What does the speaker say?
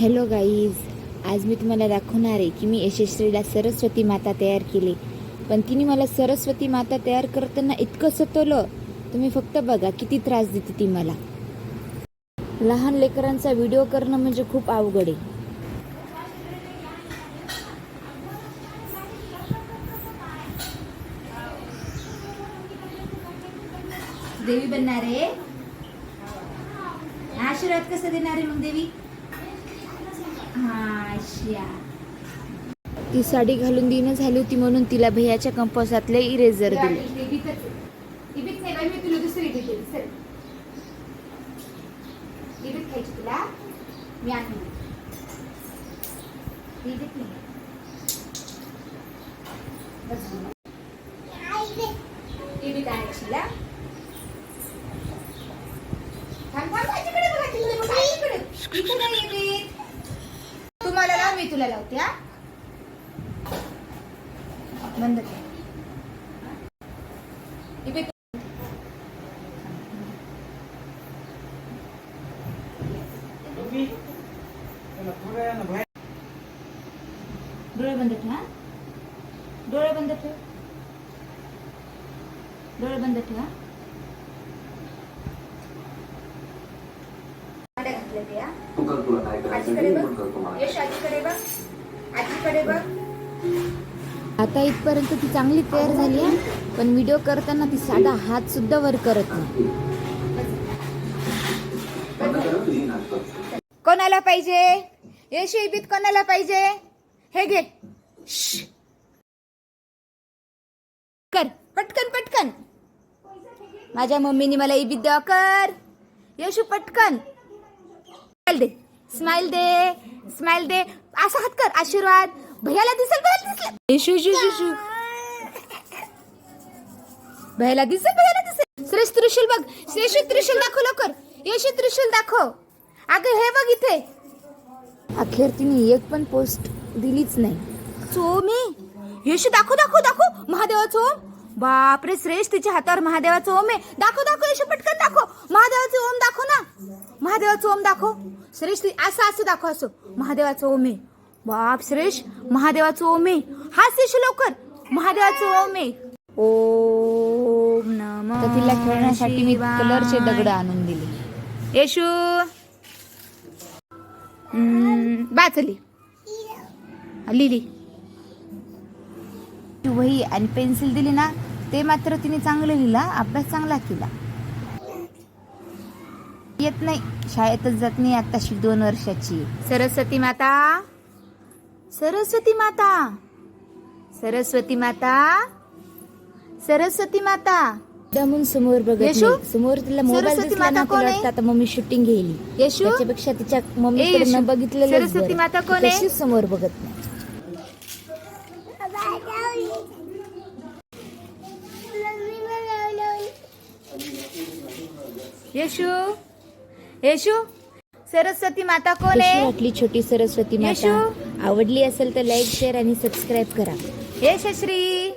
Hello guys आज मी तुम्हाला दाखवणार आहे की मी यशस्वीला सरस्वती माता तयार केली. पण तिने मला सरस्वती माता तयार करताना इतकं सतवलं. तुम्ही फक्त बघा किती त्रास देते ती मला. लहान लेकरांचा व्हिडिओ करणं म्हणजे खूप अवघड आहे. देवी बनणार आहे. आशीर्वाद कसं देणार आहे मग देवी? ती साडी घालून देणं झाली होती म्हणून तिला भैयाच्या कंपोसातले इरेझर दिले. तुम्हाला लाव मी तुला लावते हा. बंद कर. डोळे बंद ठेव? डोळे बंद ठेव. डोळे बंद ठेवा साड्या घातल्या त्या तू कर तुला काय करायचं आजीकडे ते बघ. पण करतो मला यश आजीकडे बघ. आजीकडे बघ. आता इथपर्यंत ती चांगली तयार झाली आहे पण व्हिडिओ करताना ती साधा हात सुद्धा वर करत नाही. बंद करा तुझी नाटक कोणाला पाहिजे? यश इबित कोणाला पाहिजे? हे घे. श्श. कर. पटकन पटकन. माझ्या मम्मीने मला इबित द्या कर. यशू पटकन. स्माइल दे. स्माइल दे. स्माइल दे. असा हात कर. आशीर्वाद. भैयाला दिसेल भैयाला दिसेल. येशू येशू येशू भैयाला दिसेल भैयाला दिसेल. श्रेष्ठ त्रिशूल बघ. श्रेष्ठ त्रिशूल दाखव लवकर. येशू त्रिशूल दाखव. अगं हे बघ इथे. अखेर तिने एक पण पोस्ट दिलीच नाही. सोमी येशू दाखव दाखव दाखव. महादेवाचं. बापरे श्रेष्ठ तिच्या हातावर महादेवाचं ओम आहे. दाखव दाखव येशू पटकन दाखव. महादेवाचं ओम दाखव ना. महादेवाचं ओम दाखव. श्रेष्ठ असं असं दाखव असं. महादेवाचं ओम आहे. बाप श्रेष्ठ महादेवाचं ओम आहे. हाच येशू लवकर. महादेवाचं ओम आहे. ओम नम तर तिला खेळण्यासाठी मी कलरचे दगड आणून दिले. येशू. बाचली लिहिली वही आणि पेन्सिल दिली ना ते मात्र तिने चांगलं लिहिला अभ्यास चांगला केला. येत नाही. शाळेतच जात नाही आताशी दोन वर्षाची. सरस्वती माता? सरस्वती माता? सरस्वती माता? सरस्वती माता? दमून समोर बघ येशू? समोर तिला मोबाईल सरस्वती दिसला ना माता कोण तिला आहे? वाटतं. आता मम्मी शूटिंग घेईल येशू? त्याच्यापेक्षा तिच्या ए, मम्मीकडे येशू, न बघितलेलं सरस्वती माता कोण आहे? समोर बघत नाही. येशू येशू सरस्वती माता कोण कशी आहे? वाटली छोटी सरस्वती माता. येशू? आवडली असेल तर लाईक शेअर आणि सबस्क्राईब करा. यशश्री